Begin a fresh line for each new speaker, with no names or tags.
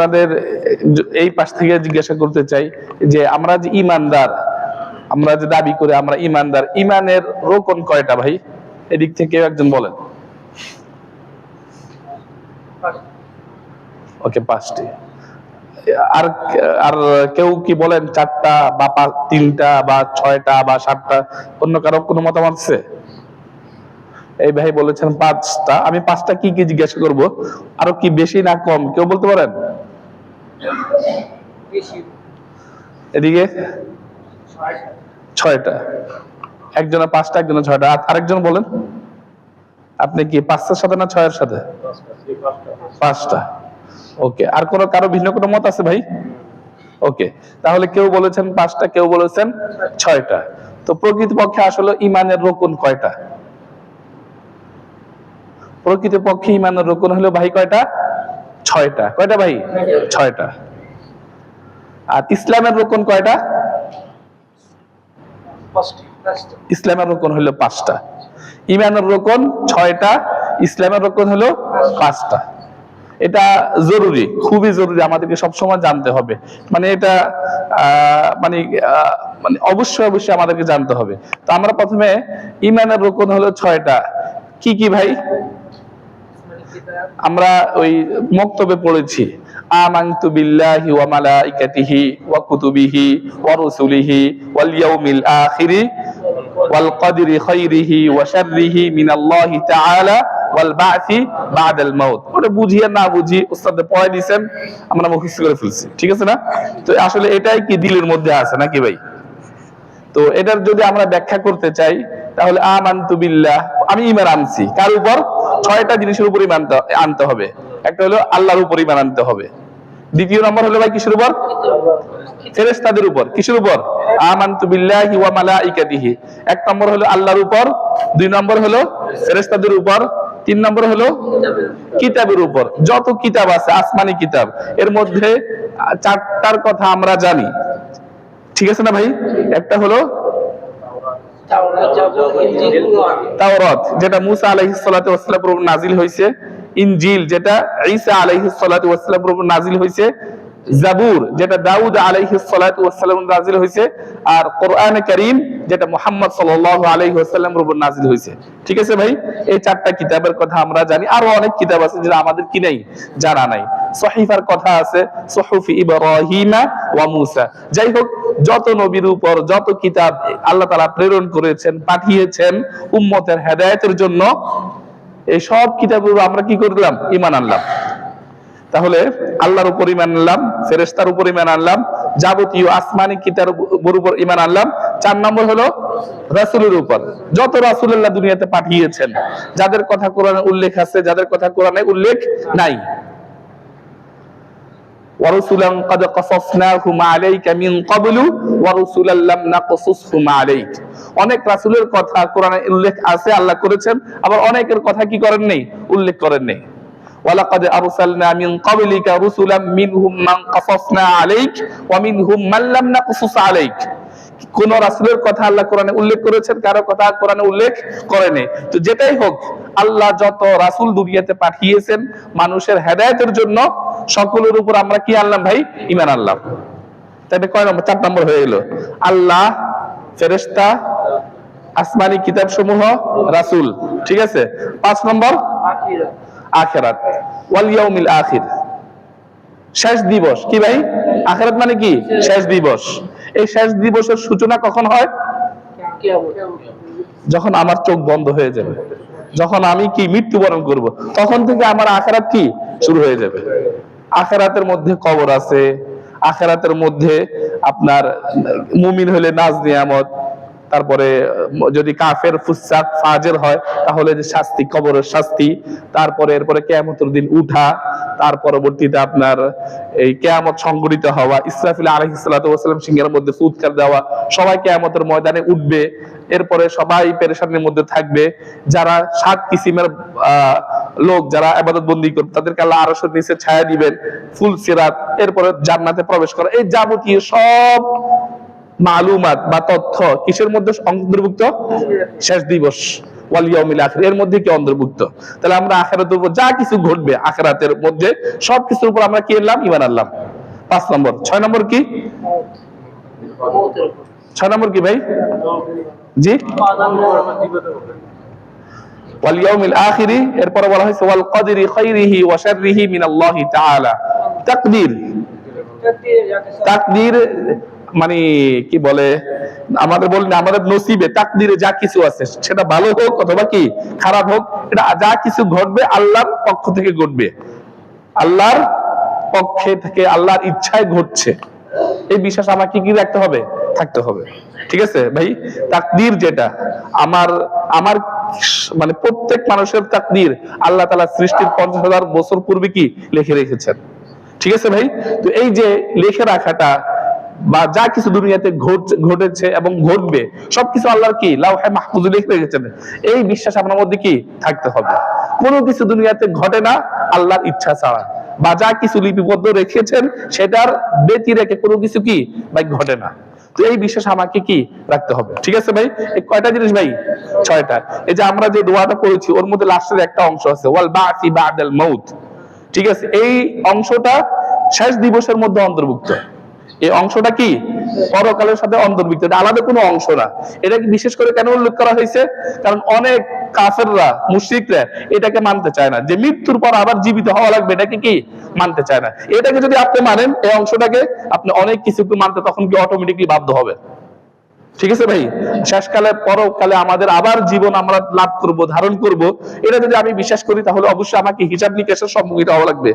আপনাদের, এই পাশ থেকে জিজ্ঞাসা করতে চাই যে আমরা যে ইমানদার, আমরা যে দাবি করে আমরা ইমানদার, ইমানের রোকন কয়টা ভাই? এদিক থেকে একজন বলেন। ওকে, পাঁচটি। আর আর কেউ কি বলেন চারটা বা তিনটা বা ছয়টা বা সাতটা? অন্য কারও কোনো মতামত আছে? এই ভাই বলেছেন পাঁচটা। আমি পাঁচটা কি কি জিজ্ঞাসা করব? আরও কি বেশি না কম? কেউ বলতে পারেন? এদিকে? ছয়টা। একজনের পাঁচটা একজনের ছয়টা। আরেকজন বলেন, আপনি কি পাঁচটার সাথে না ছয়ের সাথে? পাঁচটা। ওকে, আর কোনো কারও ভিন্ন কোনো মত আছে ভাই? ওকে, তাহলে কেউ বলেছেন পাঁচটা, কেউ বলেছেন ছয়টা। তো প্রকৃতপক্ষে আসলে ইমানের রোকন কয়টা? প্রকৃতপক্ষে ইমানের রোকন হলো ভাই কয়টা? ছয়টা। কয়টা ভাই? ছয়টা। আর ইসলামের রোকন কয়টা? ইসলামের রোকন হলো পাঁচটা। ইমানের রোকন ছয়টা ইসলামের রোকন হলো পাঁচটা। এটা জরুরি খুবই জরুরি আমাদেরকে সবসময় জানতে হবে। মানে এটা মানে আহ, মানে অবশ্যই অবশ্যই আমাদেরকে জানতে হবে। তো আমরা প্রথমে ইমানের রোকন হলো ছয়টা। কি কি ভাই? আমরা ওই মক্তবে পড়েছি বিল্লাহি ওয়া মালাইকাতিহি ওয়া কুতুবিহি ওয়া রুসুলিহি ওয়াল ইয়াউমিল ওয়াল কদরি খাইরিহি ওয়া শাররিহি মিনাল্লাহি তাআলা ওয়াল বা'থি বা'দাল মাউত। ওটা বুঝিয়ে না বুঝি পড়াই দিয়েছেন আমরা মুখস্থ করে ফেলছি, ঠিক আছে না? তো আসলে এটাই কি দিলের মধ্যে আছে নাকি ভাই? তো এটার যদি আমরা ব্যাখ্যা করতে চাই, তাহলে আমানতু বিল্লাহ আমি ইমান আনছি কার উপর? ছয়টা জিনিসের উপর ইমান আনতে- হবে। একটা হলো আল্লাহর উপর ইমান আনতে হবে। দ্বিতীয় নম্বর হলো ভাই কিসের উপর? ফেরেস্তাদের উপর। কিসের উপর? আমানতু বিল্লাহি ওয়া মালাইকাতিহি। এক নম্বর হলো আল্লাহর উপর, দুই নম্বর হলো ফেরেস্তাদের উপর, তিন নম্বর হলো কিতাবের উপর। যত কিতাব আছে, আসমানি কিতাব, এর মধ্যে চারটার কথা আমরা জানি। ঠিক আছে না ভাই? একটা হলো তাওরাত যেটা মুসা আলাইহিস সালাতু ওয়াসসালাম উপর নাজিল হইছে। ইনজিল যেটা ঈসা আলাইহিস সালাতু ওয়াসসালাম উপর নাজিল হইছে। জাবুর যেটা দাউদ আলাইহিস সালাতু ওয়াসসালাম উপর নাজিল হইছে। আর কোরআন কারীম যেটা মোহাম্মদ সাল্লাল্লাহু আলাইহি ওয়াসাল্লাম উপর নাজিল হয়েছে। ঠিক আছে ভাই? এই চারটা কিতাবের কথা আমরা জানি। আরও অনেক কিতাব আছে যেটা আমাদের কি নেই? জানা নাই। সহিফার কথা আছে, সুহুফি ইব্রাহিমা ওয়া মুসা। যাই হোক, যত নবীর উপর যত কিতাব আল্লাহ তাআলা প্রেরণ করেছেন, পাঠিয়েছেন উম্মতের হেদায়েতের জন্য, এই সব কিতাবের আমরা কি করলাম? ইমান আনলাম। তাহলে আল্লাহর উপর ইমান আনলাম, ফেরেশতার উপর ইমান আনলাম, যাবতীয় আসমানি কিতাবের উপর ইমান আনলাম চার নম্বর হলো রাসূলের উপর যত রাসূলুল্লাহ দুনিয়াতে পাঠিয়েছেন যাদের কথা কোরআনে উল্লেখ আছে যাদের কথা কোরআনে উল্লেখ নাই ورسلا قد قصصناهم عليك من قبل ورسلا لم نقصصهم عليك অনেক রাসূলের কথা কোরআনে উল্লেখ আছে আল্লাহ করেছেন আবার অনেকের কথা কি করেন নেই উল্লেখ করেন নেই ولقد أرسلنا من قبلك رسلا منهم من قصصنا عليك ومنهم من لم نقصص عليك কোন রাসূলের কথা আল্লাহ কোরআনে উল্লেখ করেছেন, কারও কথা কোরআনে উল্লেখ করেনি। তো যেটাই হোক, আল্লাহ যত রাসূল দুনিয়াতে পাঠিয়েছেন, মানুষের হেদায়েতের জন্য সকলের উপর আমরা কি আনলাম ভাই? আনলাম। তাহলে কয় নম্বর, চার নম্বর হয়ে আল্লাহ, ফেরেশতা, আসমানি কিতাব সমূহ রাসূল। ঠিক আছে? পাঁচ নম্বর, আখেরাত। ওয়াল ইয়াউমিল আখির। শেষ দিবস। কি ভাই? আখেরাত মানে কি? শেষ দিবস। এই শেষ দিবসের সূচনা কখন হয়? যখন আমার চোখ বন্ধ হয়ে যাবে। যখন আমি কি মৃত্যুবরণ করব? তখন থেকে আমার আখেরাত কি? শুরু হয়ে যাবে। আখেরাতের মধ্যে কবর আছে। আখেরাতের মধ্যে আপনার মুমিন হলে নাজ নিয়ামত। তারপরে যদি কাফের ফুসাক ফাজের হয়, তাহলে যে শাস্তি, কবরের শাস্তি, তারপরে, এরপরে কেয়ামতের দিন উঠা, তার পরবর্তীতে আপনার এই কেয়ামত সংগঠিত হওয়া, ইসরাফিল আলাইহিস সালাতু ওয়াসালাম সিংহের মধ্যে ফুৎকার দেওয়া, সবাই কেয়ামতের ময়দানে উঠবে, এরপরে সবাই পেরেশানির মধ্যে থাকবে, যারা সাত কিসিমের লোক, যারা আবাদত বন্দি করবে, তাদেরকে আল্লাহ আরশের নিচে ছায়া দিবেন, ফুল সিরাত, এরপরে জান্নাতে প্রবেশ করা, এই যাবতীয় সব মালুমাত বা তথ্য কিসের মধ্যে অন্তর্ভুক্ত? শেষ দিবস এর মধ্যে কি অন্তর্ভুক্ত? তাহলে আমরা আখিরাতের উপর যা কিছু ঘটবে আখিরাতের মধ্যে সব কিছুর উপর আমরা কি এলাম? ইমান আনলাম। পাঁচ নম্বর। ছয় নম্বর কি? ছয় নম্বর কি ভাই? জি? ওয়াল ইয়াউমিল আখিরি তাকদীর মানে কি বলে, আমাদের বলেন আমাদের নসিবে, তাকদীরে যা কিছু আছে, সেটা ভালো হোক অথবা কি খারাপ হোক, এটা যা কিছু ঘটবে আল্লাহর পক্ষ থেকে ঘটবে। আল্লাহর পক্ষে থেকে আল্লাহর ইচ্ছায় ঘটছে। এই বিশ্বাস আমাকে কি রাখতে হবে? থাকতে হবে। ঠিক আছে ভাই? তাকদীর যেটা, আমার আমার মানে প্রত্যেক মানুষের তাকদির আল্লাহ তালা সৃষ্টির পঞ্চাশ হাজার বছর পূর্বে কি লিখে রেখেছেন? ঠিক আছে ভাই? তো এই যে লিখে রাখাটা বা যা কিছু দুনিয়াতে ঘটেছে এবং ঘটবে, সবকিছু আল্লাহর কি? লাউহে মাহফুজে লিখে রেখেছেন। এই বিশ্বাস আপনার মধ্যে কি থাকতে হবে? কোনো কিছু দুনিয়াতে ঘটে না আল্লাহর ইচ্ছা ছাড়া। বা যা কিছু লিপিবদ্ধ রেখেছেন, সেটার ব্যতি রেখে কোনো কিছু কি? ভাই, ঘটে না। তো এই বিশ্বাস আমাকে কি রাখতে হবে? ঠিক আছে ভাই? কয়টা জিনিস ভাই? ছয়টা। এই যে আমরা যে দোয়াটা করেছি ওর মধ্যে লাস্টের একটা অংশ আছে, ওয়াল বাসি বাদাল মাউত। ঠিক আছে? এই অংশটা শেষ দিবসের মধ্যে অন্তর্ভুক্ত। এই অংশটা কি? পরকালের সাথে অন্তর্ভুক্ত। এটা আলাদা কোনো অংশ না। এটাকে বিশেষ করে কেন উল্লেখ করা হয়েছে? কারণ অনেক কাফেররা, মুশরিকরা এটাকে মানতে চায় না। যে মৃত্যুর পর আবার জীবিত হওয়া লাগবে, এটাকে কি মানতে চায় না? এটাকে যদি আপনি মানেন, এই অংশটাকে আপনি অনেক কিছু মানতে তখন কি অটোমেটিকলি বাধ্য হবে? ঠিক আছে ভাই? শেষকালে, পরকালে আমাদের আবার জীবন আমরা লাভ করব, ধারণ করব। এটা যদি আমি বিশ্বাস করি, তাহলে অবশ্যই আমাকে হিসাব নিকাশের সম্মুখীন হওয়া লাগবে।